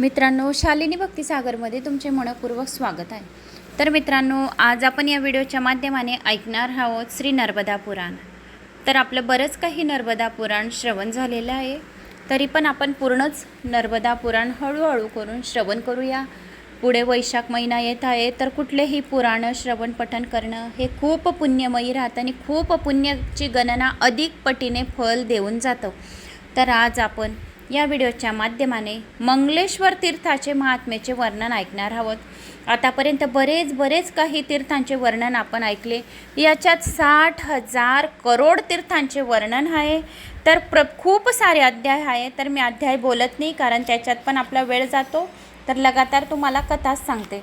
मित्रांनो शालिनी भक्तिसागरमध्ये तुमचे मनपूर्वक स्वागत आहे. तर मित्रांनो आज आपण या व्हिडिओच्या माध्यमाने ऐकणार आहोत श्री नर्मदा पुराण. तर आपलं बरंच काही नर्मदा पुराण श्रवण झालेलं आहे. तरी पण आपण पूर्णच नर्मदा पुराण हळूहळू करून श्रवण करूया. पुढे वैशाख महिना येत आहे तर कुठलेही पुराण श्रवण पठण करणं हे खूप पुण्यमयी राहतं आणि खूप पुण्याची गणना अधिक पटीने फल देऊन जातं. तर आज आपण या व्हिडिओच्या माध्यमाने मंगलेश्वर तीर्थाचे महात्म्याचे वर्णन ऐकणार आहोत. आतापर्यंत बरेच बरेच काही तीर्थांचे वर्णन आपण ऐकले. याच्यात साठ हजार करोड तीर्थांचे वर्णन आहे. तर प्र खूप सारे अध्याय आहे. तर मी अध्याय बोलत नाही कारण त्याच्यात पण आपला वेळ जातो. तर लगातार तुम्हाला कथाच सांगते.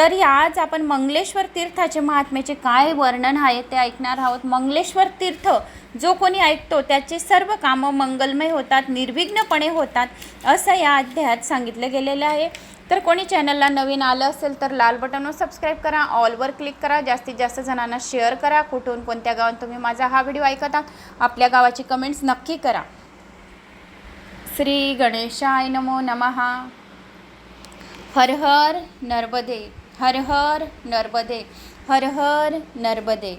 तर या आज आपण मंगलेश्वर तीर्थाचे महात्म्याचे काय वर्णन आहे ते ऐकणार आहोत. मंगलेश्वर तीर्थ जो कोणी ऐकतो त्याचे सर्व कामं मंगलमय होतात निर्विघ्नपणे होतात असं या अध्यायात सांगितलं गेलेलं आहे. तर कोणी चॅनलला नवीन आलं असेल तर लाल बटनवर सबस्क्राईब करा ऑलवर क्लिक करा जास्तीत जास्त जणांना शेअर करा कुठून कोणत्या गावात तुम्ही माझा हा व्हिडिओ ऐकत आहात आपल्या गावाची कमेंट्स नक्की करा. श्री गणेशाय नमो नमहा हर हर नर्मदे. हर हर नर्मदे हर हर नर्मदे.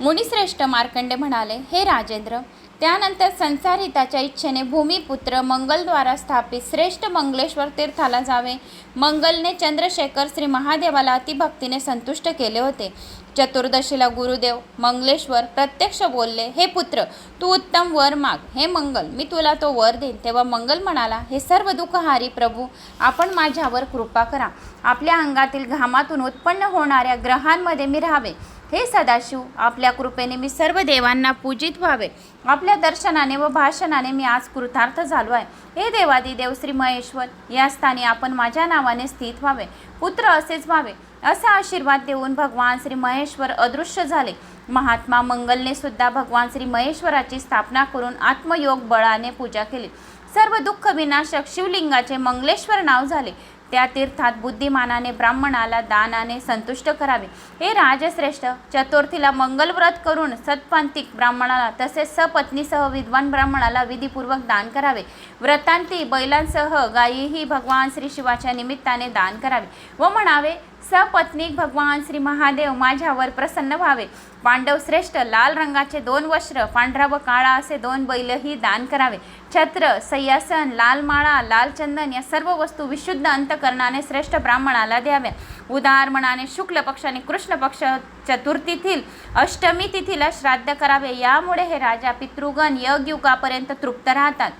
मुनिश्रेष्ठ मार्कंडे म्हणाले हे राजेंद्र त्यानंतर संसारहिताच्या इच्छेने भूमिपुत्र मंगलद्वारा स्थापित श्रेष्ठ मंगलेश्वर तीर्थाला जावे. मंगलने चंद्रशेखर श्री महादेवाला अतिभक्तीने संतुष्ट केले होते. चतुर्दशीला गुरुदेव मंगलेश्वर प्रत्यक्ष बोलले हे पुत्र तू उत्तम वर माग हे मंगल मी तुला तो वर देईन. तेव्हा मंगल म्हणाला हे सर्व दुःखहारी प्रभू आपण माझ्यावर कृपा करा. आपल्या अंगातील घामातून उत्पन्न होणाऱ्या ग्रहांमध्ये मी राहावे. हे सदाशिव आपल्या कृपेने मी सर्व देवांना पूजित व्हावे. आपल्या दर्शनाने व भाषणाने मी आज कृतार्थ झालो आहे. हे देवादी देव श्री महेश्वर या स्थानी आपण माझ्या नावाने स्थित व्हावे. पुत्र असेच व्हावे. असा आशीर्वाद देऊन भगवान श्री महेश्वर अदृश्य झाले. महात्मा मंगलने सुद्धा भगवान श्री महेश्वराची स्थापना करून आत्मयोग बळाने पूजा केली. सर्व दुःख विनाशक शिवलिंगाचे मंगलेश्वर नाव झाले. त्या तीर्थात बुद्धिमानाने ब्राह्मणाला दानाने संतुष्ट करावे. हे राजश्रेष्ठ चतुर्थीला मंगल व्रत करून सत्पांतिक ब्राह्मणाला तसेच सपत्नीसह विद्वान ब्राह्मणाला विधीपूर्वक दान करावे. व्रतांती बैलांसह गायीही भगवान श्री शिवाच्या निमित्ताने दान करावे व म्हणावे सपत्नीक भगवान श्री महादेव माझ्यावर प्रसन्न व्हावे. पांडव श्रेष्ठ लाल रंगाचे दोन वस्त्र पांढरा व काळा असे दोन बैलही दान करावे. छत्र सय्यासन लाल माळा लाल चंदन या सर्व वस्तू विशुद्ध अंतकरणाने श्रेष्ठ ब्राह्मणाला द्याव्या. उदार मनाने शुक्ल पक्षाने कृष्ण पक्ष चतुर्थीतील अष्टमी तिथीला श्राद्ध करावे. यामुळे हे राजा पितृगण यगयुगापर्यंत तृप्त राहतात.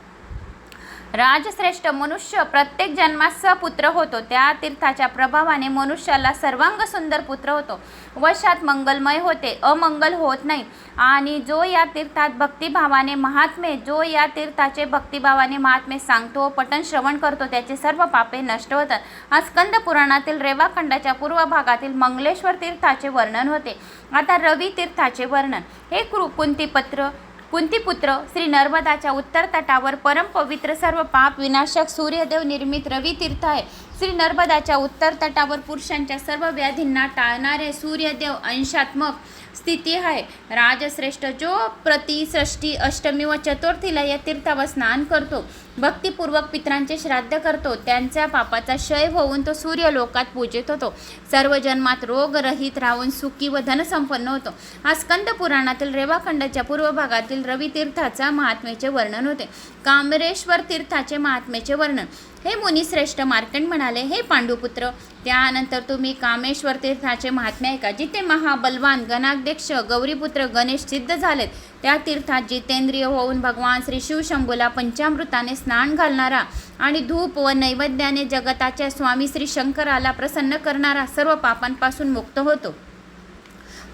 राजश्रेष्ठ मनुष्य प्रत्येक जन्मात सपुत्र होतो. त्या तीर्थाच्या प्रभावाने मनुष्याला सर्वांग सुंदर पुत्र होतो. वशात मंगलमय होते अमंगल होत नाही. आणि जो या तीर्थात भक्तिभावाने महात्मे जो या तीर्थाचे भक्तिभावाने महात्मे सांगतो पठण श्रवण करतो त्याचे सर्व पापे नष्ट होतात. हा स्कंद पुराणातील रेवाखंडाच्या पूर्व भागातील मंगलेश्वर तीर्थाचे वर्णन होते. आता रवी तीर्थाचे वर्णन. हे कृ कुंतीपत्र कुंतीपुत्र श्री नर्मदाच्या उत्तर तटावर परमपवित्र सर्व पाप विनाशक सूर्यदेव निर्मित रवी तीर्थ आहे. श्री नर्मदाच्या उत्तर तटावर पुरुषांच्या सर्व व्याधींना टाळणारे सूर्यदेव अंशात्मक स्थिती आहे. राजश्रेष्ठ जो प्रतिसृष्टी अष्टमी व चतुर्थीला या तीर्थावर स्नान करतो भक्तिपूर्वक पित्रांचे श्राद्ध करतो त्यांच्या पापाचा क्षय होऊन तो सूर्यलोकात पूजित होतो. सर्व जन्मात रोगरहित राहून सुखी व धनसंपन्न होतो. हा स्कंद पुराणातील रेवाखंडाच्या पूर्व भागातील रवी तीर्थाचा महात्म्याचे वर्णन होते. कामरेश्वर तीर्थाचे महात्म्याचे वर्णन हे मुनिश्रेष्ठ मार्कंड म्हणाले हे पांडुपुत्र त्यानंतर तुम्ही कामेश्वर तीर्थाचे महात्म्य ऐका. जिथे महाबलवान गणाध्यक्ष गौरीपुत्र गणेश सिद्ध झालेत त्या तीर्थात जितेंद्रिय होऊन भगवान श्री शिवशंभूला पंचामृताने स्नान घालणारा आणि धूप व नैवेद्याने जगताच्या स्वामी श्री शंकराला प्रसन्न करणारा सर्व पापांपासून मुक्त होतो.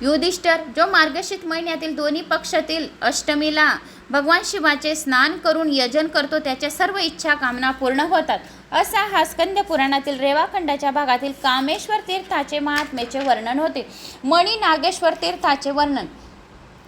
युधिष्ठर जो मार्गशीत महिन्यातील दोन्ही पक्षातील अष्टमीला भगवान शिवाचे स्नान करून यजन करतो त्याच्या सर्व इच्छा कामना पूर्ण होतात. असा हा स्कंद पुराणातील रेवाखंडाच्या भागातील कामेश्वर तीर्थाचे महात्म्याचे वर्णन होते. मणी नागेश्वर तीर्थाचे वर्णन.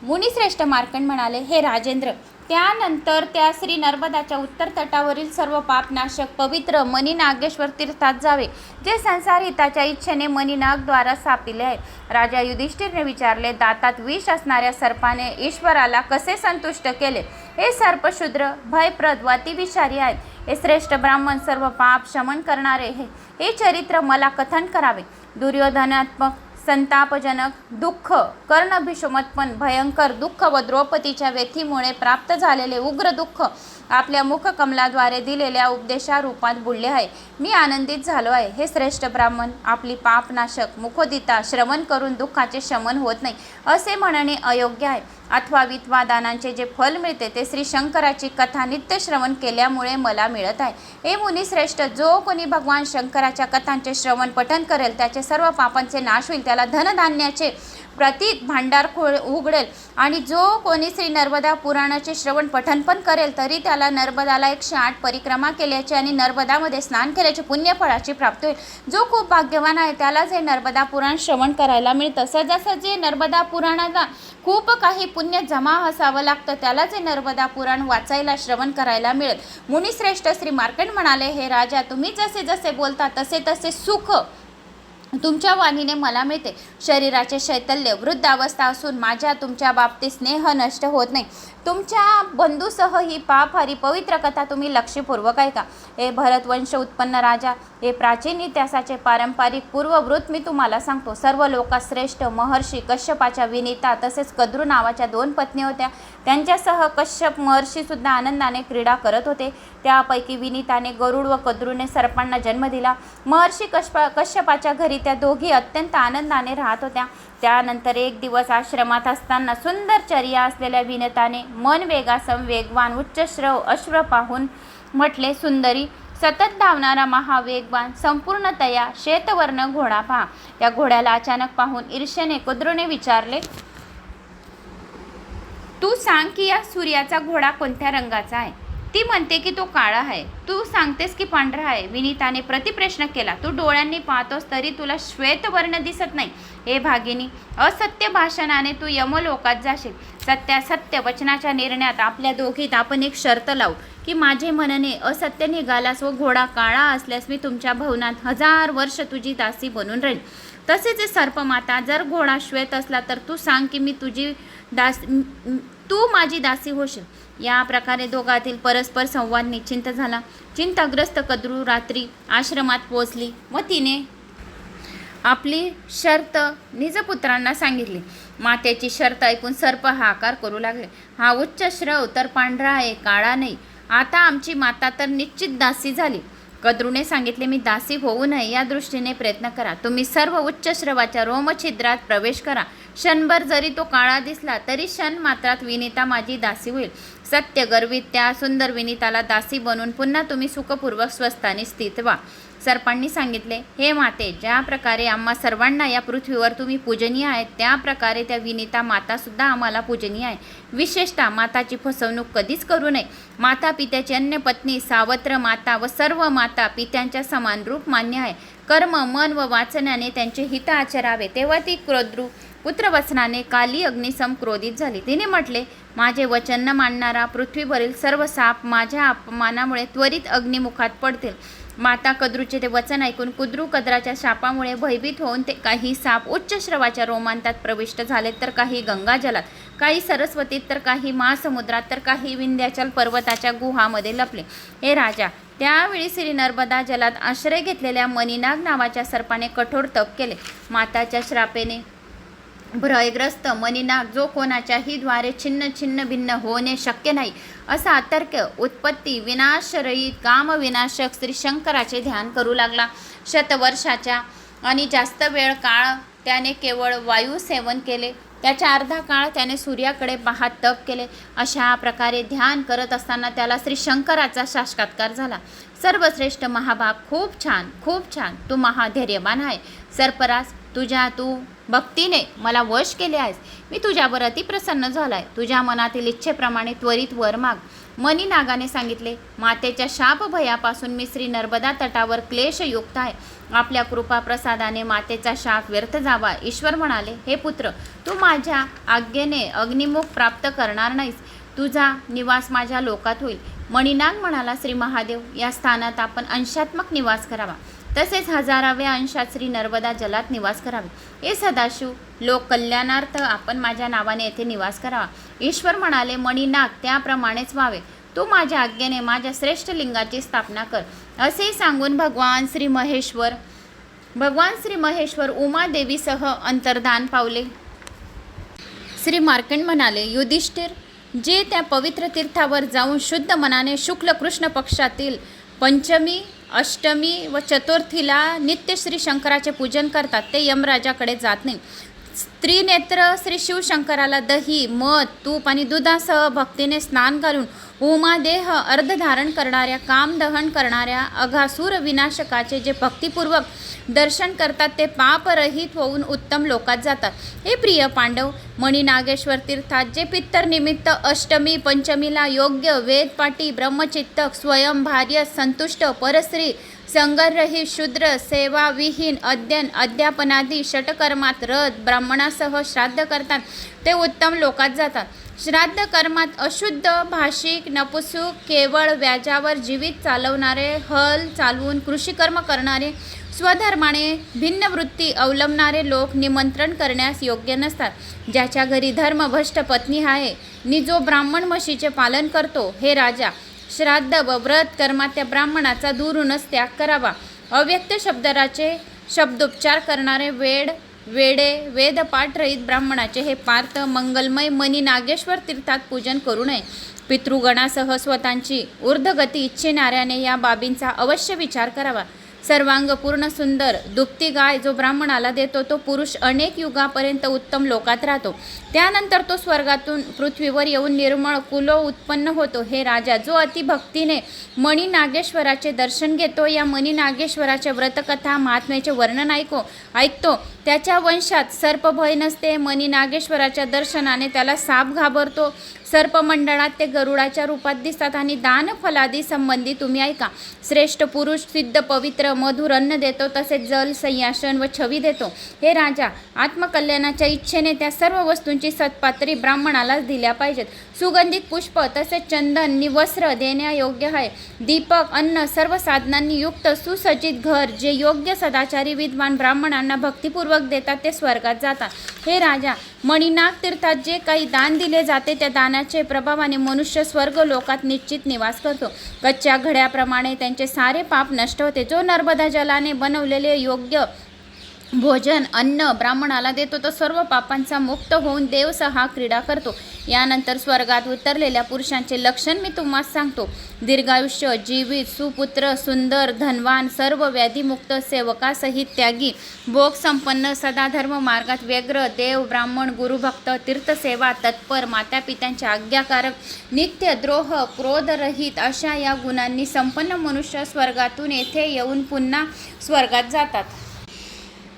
मुनिश्रेष्ठ मार्कंड म्हणाले हे राजेंद्र त्यानंतर त्या श्री नर्मदाच्या उत्तर तटावरील सर्व पापनाशक पवित्र मणी नागेश्वर तीर्थात जावे जे संसार हिताच्या इच्छेने मणिनागद्वारा सापिले आहे राजा युधिष्ठिरने विचारले दातात विष असणाऱ्या सर्पाने ईश्वराला कसे संतुष्ट केले? हे सर्पशूद्र भयप्रद व अतिविषारी आहेत. हे श्रेष्ठ ब्राह्मण सर्व पाप शमन करणारे हे हे चरित्र मला कथन करावे. दुर्योधनात्मक संतापजनक दुःख कर्णभिषमत्पन भयंकर दुःख व द्रौपदीच्या व्यथीमुळे प्राप्त झालेले उग्र दुःख आपल्या मुखकमलाद्वारे दिलेल्या उपदेशारूपात बुडले आहे. मी आनंदित झालो आहे. हे श्रेष्ठ ब्राह्मण आपली पापनाशक मुखोदिता श्रवण करून दुःखाचे शमन होत नाही असे म्हणणे अयोग्य आहे. अथवा विद्वादानांचे जे फल मिळते ते श्री शंकराची कथा नित्य श्रवण केल्यामुळे मला मिळत आहे. हे मुनिश्रेष्ठ जो कोणी भगवान शंकराच्या कथांचे श्रवण पठन करेल त्याचे सर्व पापांचे नाश होईल त्याला धनधान्याचे प्रतीक भांडार खोळ उघडेल आणि जो कोणी श्री नर्मदा पुराणाचे श्रवण पठन पण करेल तरी त्याला नर्मदाला एकशे आठ परिक्रमा केल्याचे आणि नर्मदामध्ये स्नान केल्याचे पुण्यफळाची प्राप्ती होईल. जो खूप भाग्यवान आहे त्यालाच हे नर्मदा पुराण श्रवण करायला मिळतं. सहजासहज नर्मदा पुराणाला खूप काही पुण्य जमा असावं लागतं त्याला जे नर्मदा पुराण वाचायला श्रवण करायला मिळेल. मुनिश्रेष्ठ श्री मार्कंड म्हणाले हे राजा तुम्ही जसे जसे बोलता तसे तसे सुख तुमच्या वाणीने मला मिळते. शरीराचे शैतल्य वृद्धावस्था असून माझ्या तुमच्या बाबतीत स्नेह नष्ट होत नाही. तुमच्या बंधूसह ही पाप हरी पवित्र कथा तुम्ही लक्षपूर्वक ऐका. हे भरतवंश उत्पन्न राजा हे प्राचीन इतिहासाचे पारंपरिक पूर्ववृत्त मी तुम्हाला सांगतो. सर्व लोकाश्रेष्ठ महर्षी कश्यपाच्या विनीता तसेच कद्रू नावाच्या दोन पत्नी होत्या. त्यांच्यासह कश्यप महर्षीसुद्धा आनंदाने क्रीडा करत होते. त्यापैकी विनीताने गरुड व कद्रूने सर्पांना जन्म दिला. महर्षी कश्यप कश्यपाच्या घरी त्या दोघी अत्यंत आनंदाने राहत होत्या. त्यानंतर एक दिवस आश्रमात असताना सुंदर चर्या असलेल्या विनताने मन वेगासम वेगवान उच्च श्रव अश्व पाहून म्हटले सुंदरी सतत धावणारा महावेगवान संपूर्णतया श्वेतवर्ण घोडा पहा. त्या घोड्याला अचानक पाहून ईर्ष्येने कुद्रूने विचारले तू सांग की या सूर्याचा घोडा कोणत्या रंगाचा आहे? ती म्हणते की तो काळा आहे. तू सांगतेस की पांढरा आहे. विनीताने प्रतिप्रश्न केला. तू डोळ्यांनी पाहतोस तरी तुला श्वेतवर्ण दिसत नाही. हे भागिनी असत्य भाषणाने तू यमलोकात जाशील. सत्या सत्य वचनाच्या निर्णयात आपल्या दोघीत आपण एक शर्त लावू की माझे मनने असत्य निघालास व घोडा काळा असल्यास मी तुमच्या भवनात हजार वर्ष तुझी दासी बनून राहील तसेच सर्पमाता जर घोडा श्वेत असला तर तू सांग की मी तुझी दास तू माझी दासी होशील. या प्रकारे दोघातील परस्पर संवाद निश्चिंत झाला. चिंताग्रस्त कद्रू रात्री आश्रमात पोचली व तिने आपली शर्त निजपुत्रांना सांगितली. मातेची शर्त ऐकून सर्प हाकार करू लागले. हा उच्च श्रव तर पांढरा आहे काळा नाही. आता आमची माता तर निश्चित दासी झाली. कद्रूने सांगितले मी दासी होऊ नये. या दृष्टीने प्रयत्न करा. तुम्ही सर्व उच्च श्रवाच्या रोमछिद्रात प्रवेश करा. क्षणभर जरी तो काळा दिसला तरी क्षण मात्रात विनीता माझी दासी होईल. सत्य गर्वित त्या सुंदर विनीताला दासी बनून पुन्हा तुम्ही सुखपूर्वक स्वस्थानी स्थित व्हा. सर्पांनी सांगितले हे माते ज्या प्रकारे आम्हा सर्वांना या पृथ्वीवर तुम्ही पूजनीय आहेत त्या प्रकारे त्या विनीता मातासुद्धा आम्हाला पूजनीय आहे. विशेषतः माताची फसवणूक कधीच करू नये. माता पित्याची अन्य पत्नी सावत्र माता व सर्व माता पित्यांच्या समान रूप मान्य आहे. कर्म मन व वाचनाने त्यांचे हित आचरावे तेव्हा ती क्रोद्रू पुत्रवचनाने काली अग्निसम क्रोधित झाली. तिने म्हटले माझे वचन न मानणारा पृथ्वीवरील सर्व साप माझ्या अपमानामुळे त्वरित अग्निमुखात पडतील. माता कद्रूचे ते वचन ऐकून कुद्रू कद्राच्या शापामुळे भयभीत होऊन ते काही साप उच्च श्रवाच्या रोमांतात प्रविष्ट झाले तर काही गंगाजलात काही सरस्वतीत तर काही महासमुद्रात तर काही विंध्याचल पर्वताच्या गुहामध्ये लपले. हे राजा त्यावेळी श्री नर्मदा जलात आश्रय घेतलेल्या मणिनाग नावाच्या सर्पाने कठोर तप केले. माताच्या श्रापेने भ्रयग्रस्त मनीनाग जो कोणाच्याही द्वारे छिन्न छिन्न भिन्न होणे शक्य नाही असा अतर्क उत्पत्ती विनाशरहित कामविनाशक श्री शंकराचे ध्यान करू लागला. शतवर्षाच्या आणि जास्त वेळ काळ त्याने केवळ वायू सेवन केले. त्याच्या अर्धा काळ त्याने सूर्याकडे पाहत तप केले. अशा प्रकारे ध्यान करत असताना त्याला श्री शंकराचा साक्षात्कार झाला. सर्वश्रेष्ठ महाभाग खूप छान खूप छान. तू महाधैर्यवान आहे. सर्परास तुझ्या तू भक्तीने मला वश केले आहेस. मी तुझ्यावर अतिप्रसन्न झालाय. तुझ्या मनातील इच्छेप्रमाणे त्वरित वर माग. मनी नागाने सांगितले मातेच्या शाप भयापासून मी श्री नर्मदा तटावर क्लेशयुक्त आहे. आपल्या कृपा प्रसादाने मातेचा शाप व्यर्थ जावा. ईश्वर म्हणाले हे पुत्र तू माझ्या आज्ञेने अग्निमुख प्राप्त करणार नाहीस. तुझा निवास माझ्या लोकात होईल. मणिनाग म्हणाला श्री महादेव या स्थानात आपण अंशात्मक निवास करावा. तसेच हजाराव्या अंशात श्री नर्मदा जलात निवास करावे. हे सदाशिव लोक कल्याणार्थ आपण माझ्या नावाने येथे निवास करावा. ईश्वर म्हणाले मणिनाग त्याप्रमाणेच व्हावे. तू माझ्या आज्ञेने माझ्या श्रेष्ठ लिंगाची स्थापना कर. असे सांगून भगवान श्री महेश्वर भगवान श्री महेश्वर उमादेवीसह अंतर्धान पावले. श्री मार्कंड म्हणाले युधिष्ठिर जे त्या पवित्र तीर्थावर जाऊन शुद्ध मनाने शुक्ल कृष्ण पक्षातील पंचमी अष्टमी व चतुर्थीला नित्य श्री शंकराचे पूजन करतात. ते यमराजाकडे जात नाही. स्त्रीनेत्र श्री शिवशंकराला दही मध तूप आणि दुधासह भक्तीने स्नान घालून उमादेह अर्धधारण करणाऱ्या कामदहन करणाऱ्या अघासूर विनाशकाचे जे भक्तिपूर्वक दर्शन करतात ते पापरहित होऊन उत्तम लोकात जातात. हे प्रिय पांडव मणिनागेश्वर तीर्थात जे पित्तर निमित्त अष्टमी पंचमीला योग्य वेदपाटी ब्रह्मचित्तक स्वयंभार्य संतुष्ट परश्री संगरहित शूद्र सेवाविहीन अध्ययन अध्यापनादी षटकर्मात रथ ब्राह्मणासह श्राद्ध करतात. ते उत्तम लोकात जातात. श्राद्ध कर्मात अशुद्ध भाषिक नपुसुक केवळ व्याजावर जीवित चालवणारे हल चालवून कृषिकर्म करणारे स्वधर्माने भिन्न वृत्ती अवलंबणारे लोक निमंत्रण करण्यास योग्य नसतात. ज्याच्या घरी धर्मभ्रष्ट पत्नी आहे नि जो ब्राह्मण म्हशीचे पालन करतो हे राजा. श्राद्ध व व्रत कर्मात त्या ब्राह्मणाचा दूरूनच त्याग करावा. अव्यक्त शब्दराचे शब्दोपचार करणारे वेड वेडे वेदपाठरहित ब्राह्मणाचे हे पार्थ मंगलमय मनी नागेश्वर तीर्थात पूजन करू नये. पितृगणासह स्वतःची ऊर्ध्वगती इच्छिणाऱ्याने या बाबींचा अवश्य विचार करावा. सर्वांग पूर्ण सुंदर दुभती गाय जो ब्राह्मणाला देतो तो पुरुष अनेक युगापर्यंत उत्तम लोकात राहतो. त्यानंतर तो स्वर्गातून पृथ्वीवर येऊन निर्मळ कुलो उत्पन्न होतो. हे राजा जो अतिभक्तीने मणी नागेश्वराचे दर्शन घेतो या मणी नागेश्वराच्या व्रतकथा महात्म्याचे वर्णन ऐको ऐकतो. त्याच्या वंशात सर्पभय नसते मनी नागेश्वराच्या दर्शनाने त्याला साप घाबरतो. सर्पमंडळात ते गरुडाच्या रूपात दिसतात आणि दान फलादी संबंधी तुम्ही ऐका. श्रेष्ठ पुरुष सिद्ध पवित्र मधुर अन्न देतो तसेच जल संयाशन व छवी देतो. हे राजा आत्मकल्याणाच्या इच्छेने त्या सर्व वस्तूंची सत्पात्री ब्राह्मणालाच दिल्या पाहिजेत. सुगंधित पुष्प तसेच चंदन निवस्त्र देण्यायोग्य आहे. दीपक अन्न सर्व साधनांनी युक्त सुसज्जित घर जे योग्य सदाचारी विद्वान ब्राह्मणांना भक्तीपूर्वक देतात ते स्वर्गात जातात. हे राजा मणिनाग तीर्थात जे काही दान दिले जाते त्या दानाचे प्रभावाने मनुष्य स्वर्ग लोकात निश्चित निवास करतो. कच्च्या घड्याप्रमाणे त्यांचे सारे पाप नष्ट होते. जो नर्मदा जलाने बनवलेले योग्य भोजन अन्न ब्राह्मणाला देतो तर सर्व पापांचा मुक्त होऊन देवस हा क्रीडा करतो. यानंतर स्वर्गात उतरलेल्या पुरुषांचे लक्षण मी तुम्हाला सांगतो. दीर्घायुष्य जीवित सुपुत्र सुंदर धनवान सर्व व्याधीमुक्त सेवकासहित त्यागी. भोग संपन्न सदाधर्म मार्गात व्यग्र देव ब्राह्मण गुरुभक्त तीर्थसेवा तत्पर मातापित्यांचे आज्ञाकारक नित्य द्रोह क्रोधरहित अशा या गुणांनी संपन्न मनुष्य स्वर्गातून येथे येऊन पुन्हा स्वर्गात जातात.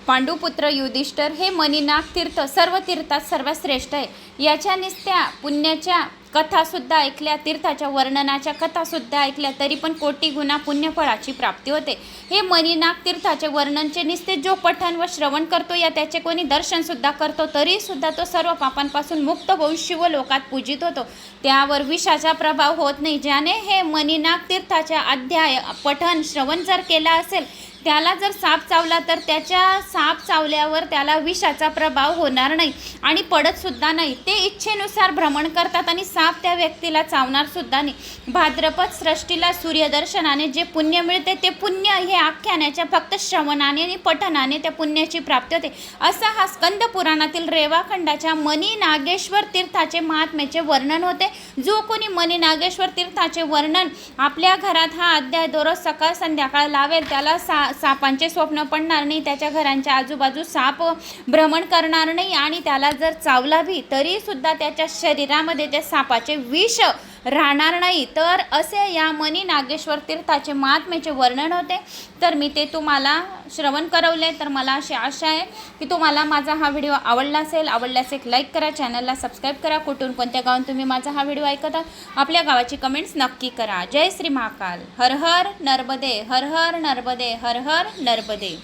पांडुपुत्र युधिष्ठर हे मणिनाग तीर्थ सर्व तीर्थात सर्वात श्रेष्ठ आहे. याच्या निस्त्या पुण्याच्या कथासुद्धा ऐकल्या तीर्थाच्या वर्णनाच्या कथासुद्धा ऐकल्या तरी पण कोटी गुणा पुण्यफळाची प्राप्ती होते. हे मणिनाग तीर्थाचे वर्णनचे निस्ते जो पठण व श्रवण करतो या त्याचे कोणी दर्शनसुद्धा करतो तरीसुद्धा तो सर्व पापांपासून मुक्त होऊन शिवलोकात पूजित होतो. त्यावर विषाचा प्रभाव होत नाही ज्याने हे मणिनाग तीर्थाच्या अध्याय पठण श्रवण जर केला असेल त्याला जर साप चावला तर त्याच्या साप चावल्यावर त्याला विषाचा प्रभाव होणार नाही आणि पडत सुद्धा नाही. ते इच्छेनुसार भ्रमण करतात आणि साप त्या व्यक्तीला चावणार सुद्धा नाही. भाद्रपद सृष्टीला सूर्यदर्शनाने जे पुण्य मिळते ते पुण्य हे आख्यानाच्या फक्त श्रवणाने आणि पठनाने त्या पुण्याची प्राप्ती होते. असा हा स्कंद पुराणातील रेवाखंडाच्या मनी नागेश्वर तीर्थाचे महात्म्याचे वर्णन होते. जो कोणी मनी नागेश्वर तीर्थाचे वर्णन आपल्या घरात हा अध्याय दररोज सकाळ संध्याकाळ लावेल त्याला सा सापांचे स्वप्न पडणार नाही त्याच्या घरांच्या आजूबाजू साप भ्रमण करणार नाही आणि त्याला जर चावला बी तरीसुद्धा त्याच्या शरीरामध्ये त्या सापाचे विष राहणार नाही. तर असे या मनी नागेश्वर तीर्थाचे महात्म्याचे वर्णन होते. तर मी ते तुम्हाला श्रवण करवले. तर मला अशी आशा आहे की तुम्हाला माझा हा व्हिडिओ आवडला असेल. आवडल्यास एक लाईक करा. चॅनलला सबस्क्राईब करा. कुठून कोणत्या गावात तुम्ही माझा हा व्हिडिओ ऐकत आहात आपल्या गावाची कमेंट्स नक्की करा. जय श्री महाकाल. हर हर नर्मदे. हर हर नर्मदे. हर हर नर्मदे.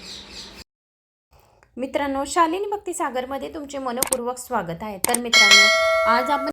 मित्रांनो शालिनी भक्ती सागरमध्ये तुमचे मनपूर्वक स्वागत आहे. तर मित्रांनो आज आपण